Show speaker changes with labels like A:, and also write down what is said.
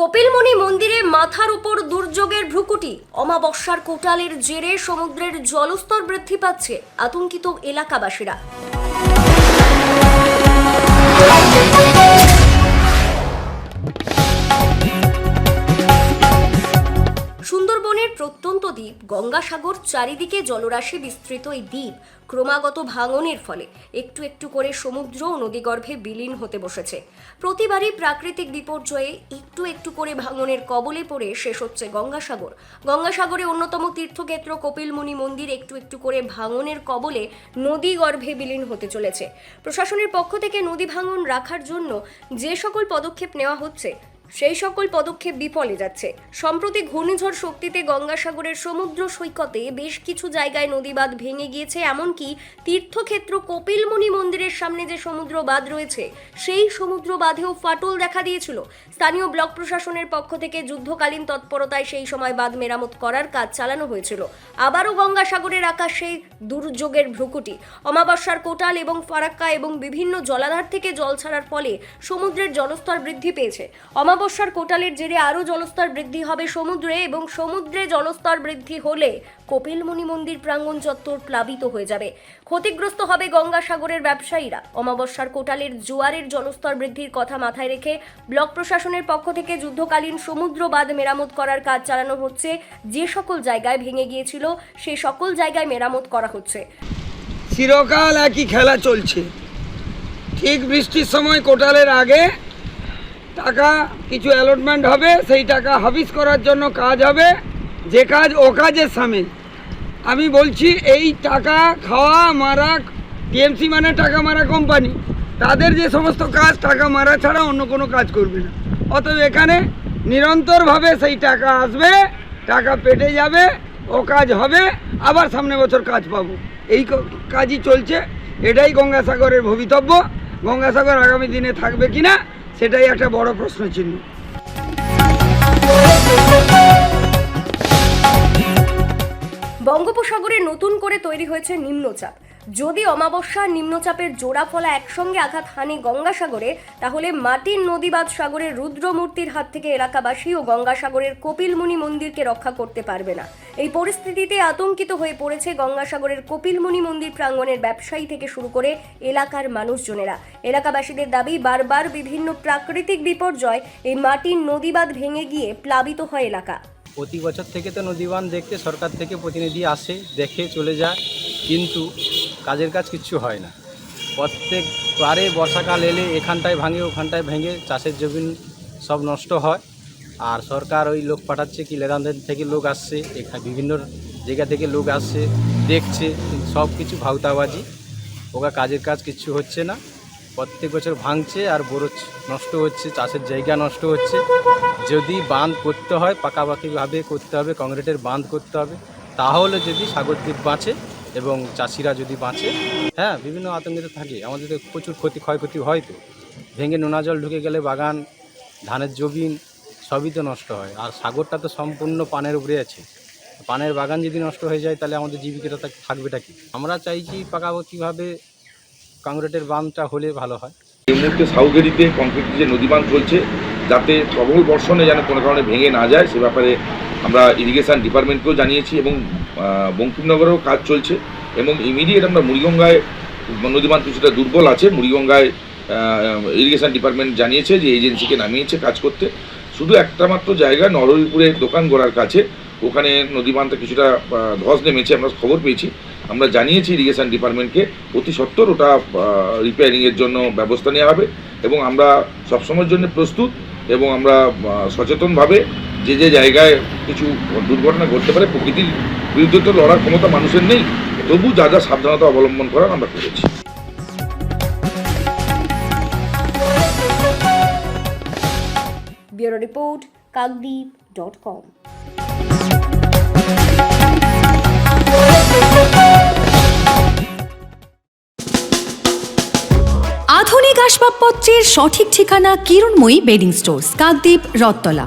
A: কপিলমণি মন্দিরে মাথার উপর দুর্যোগের ভ্রুকুটি। অমাবস্যার কোটালের জেরে সমুদ্রের জলস্তর বৃদ্ধি পাচ্ছে আতঙ্কিত এলাকাবাসীরা। গঙ্গাসাগর চারিদিকে জলরাশি বিস্তৃত এই দ্বীপ। ক্রমাগত ভাঙনের ফলে একটু একটু করে সমুদ্র ও নদীগর্ভে বিলীন হতে বসেছে। প্রতিবারই প্রাকৃতিক বিপর্যয়ে একটু একটু করে ভাঙনের কবলে পড়ে শেষ হচ্ছে গঙ্গাসাগর। গঙ্গাসাগরে অন্যতম তীর্থক্ষেত্র কপিলমুনি মন্দির একটু একটু করে ভাঙনের কবলে নদীগর্ভে বিলীন হতে চলেছে। প্রশাসনের পক্ষ থেকে নদী ভাঙন রাখার জন্য যে সকল পদক্ষেপ নেওয়া হচ্ছে সেই সকল পদক্ষেপ বিফলে যাচ্ছে। সম্প্রতি ঘূর্ণিঝড় শক্তিতে গঙ্গাসাগরের সমুদ্র সৈকতে বেশ কিছু জায়গায় নদীবাঁধ ভেঙে গিয়েছে, এমনকি তীর্থক্ষেত্র কপিলমুনি মন্দিরের সামনে যে সমুদ্র বাঁধ রয়েছে, সেই সমুদ্র বাঁধেও ফাটল দেখা দিয়েছিল। স্থানীয় ব্লক প্রশাসনের পক্ষ থেকে যুদ্ধকালীন তৎপরতায় সেই সময় বাঁধ মেরামত করার কাজ চালানো হয়েছিল। আবারও গঙ্গাসাগরের আকাশে দুর্যোগের ভ্রুকুটি। অমাবস্যার কোটাল এবং ফারাক্কা এবং বিভিন্ন জলাধার থেকে জল ছাড়ার ফলে সমুদ্রের জলস্তর বৃদ্ধি পেয়েছে। অমাবস্যার কোটালের জেরে আরও জলস্তর বৃদ্ধি হবে সমুদ্রে এবং সমুদ্রে জলস্তর বৃদ্ধি হলে কপিলমুনি মন্দির প্রাঙ্গণ চত্বর প্লাবিত হয়ে যাবে। ক্ষতিগ্রস্ত হবে গঙ্গাসাগরের ব্যবসায়ীরা। অমাবস্যার কোটালের জোয়ারের জলস্তর বৃদ্ধির কথা মাথায় রেখে ব্লক প্রশাসনের পক্ষ থেকে যুদ্ধকালীন সমুদ্র বাঁধ মেরামত করার কাজ চালানো হচ্ছে। যে সকল জায়গায় ভেঙে গিয়েছিল, সে সকল জায়গায় মেরামত করা হচ্ছে।
B: চিরকাল একই খেলা চলছে। ঠিক বৃষ্টির সময় কোটালের আগে টাকা কিছু অ্যালটমেন্ট হবে, সেই টাকা হাবিস করার জন্য কাজ হবে। যে কাজ, ও কাজের সামিল। আমি বলছি, এই টাকা খাওয়া, মারা টিএমসি মানে টাকা মারা কোম্পানি তাদের যে সমস্ত কাজ, টাকা মারা ছাড়া অন্য কোনো কাজ করবে না। অতএব এখানে নিরন্তরভাবে সেই টাকা আসবে, টাকা পেটে যাবে, ও কাজ হবে, আবার সামনে বছর কাজ পাবো। এই কাজই চলছে। এটাই গঙ্গাসাগরের ভবিতব্য। গঙ্গাসাগর আগামী দিনে থাকবে কিনা সেটাই একটা বড় প্রশ্ন চিহ্ন।
A: বঙ্গোপসাগরে নতুন করে তৈরি হয়েছে নিম্নচাপ। যদি অমাবস্যা নিম্নচাপের জোড়া ফলা একসঙ্গে আঘাত হানি গঙ্গাসাগরে, তাহলে মাটির নদীবাদ সাগরের রুদ্রমূর্তির হাত থেকে এলাকাবাসী ও গঙ্গাসাগরের কপিলমুনি মন্দিরকে রক্ষা করতে পারবে না। এই পরিস্থিতিতে আতঙ্কিত হয়ে পড়েছে গঙ্গাসাগরের কপিলমুনি মন্দির প্রাঙ্গণের ব্যবসায়ী থেকে শুরু করে এলাকার মানুষজনেরা। এলাকাবাসীদের দাবি, বারবার বিভিন্ন প্রাকৃতিক বিপর্যয় এই মাটির নদীবাদ ভেঙে গিয়ে প্লাবিত হয় এলাকা।
C: প্রতি বছর থেকে তো নদীবান দেখতে সরকার থেকে প্রতিনিধি আসে, দেখে চলে যায়। কিন্তু কাজের কাজ কিচ্ছু হয় না। প্রত্যেক বারে বর্ষাকাল এলে এখানটায় ভাঙে, ওখানটায় ভেঙে চাষের জমিন সব নষ্ট হয়। আর সরকার ওই লোক পাঠাচ্ছে কি, লেদানদের থেকে লোক আসছে এখানে বিভিন্ন জায়গা থেকে লোক আসছে, দেখছে, সব কিছু ভাউতাবাজি ওকা কাজের কাজ কিচ্ছু হচ্ছে না। প্রত্যেক বছর ভাঙছে আর বড় নষ্ট হচ্ছে, চাষের জায়গা নষ্ট হচ্ছে। যদি বাঁধ করতে হয়, পাকাপাকিভাবে করতে হবে, কংক্রিটের বাঁধ করতে হবে, তাহলে যদি সাগরদ্বীপ বাঁচে এবং চাষিরা যদি বাঁচে হ্যাঁ বিভিন্ন আতঙ্কিত থাকে। আমাদের তো প্রচুর ক্ষতি, ক্ষয়ক্ষতি হয় তো। ভেঙে নোনা জল ঢুকে গেলে বাগান, ধানের জমিন সবই তো নষ্ট হয়। আর সাগরটা তো সম্পূর্ণ পানের উপরে আছে। পানের বাগান যদি নষ্ট হয়ে যায়, তাহলে আমাদের জীবিকাটা থাক- থাকবেটা কি? আমরা চাইছি পাকাপাকিভাবে কংক্রিটের বাঁধটা হলে ভালো হয়।
D: এই মুহূর্তে সাউগেরিতে কংক্রিট যে নদীবাঁধ চলছে, যাতে প্রবল বর্ষণে যেন কোনো কারণে ভেঙে না যায়, সে ব্যাপারে আমরা ইরিগেশন ডিপার্টমেন্টকেও জানিয়েছি এবং বঙ্কিমনগরেও কাজ চলছে এবং ইমিডিয়েট আমরা মুড়িগঙ্গায় নদীবাঁধ কিছুটা দুর্বল আছে, মুড়িগঙ্গায় ইরিগেশন ডিপার্টমেন্ট জানিয়েছে যে এজেন্সিকে নামিয়েছে কাজ করতে। শুধু একটা মাত্র জায়গা নরহরিপুরের দোকান গোড়ার কাছে, ওখানে নদীবাঁধটা কিছুটা ধস নেমেছে, আমরা খবর পেয়েছি। আমরা জানিয়েছি ইরিগেশন ডিপার্টমেন্টকে অতি সত্বর ওটা রিপেয়ারিংয়ের জন্য ব্যবস্থা নেওয়া হবে এবং আমরা সবসময়ের জন্য প্রস্তুত এবং আমরা সচেতনভাবে যে যে জায়গায় কিছু দুর্ঘটনা ঘটতে পারে, প্রকৃতির বিরুদ্ধে তো লড়ার ক্ষমতা মানুষের নেই। তবু যা যা সাবধানতা অবলম্বন করার আমরা করেছি।
A: Bureau report, Kakdwip dot com.
E: আধুনিক আসবাবপত্রের সঠিক ঠিকানা কিরণময়ী বেডিং স্টোর্স, কাকদ্বীপ রত্তলা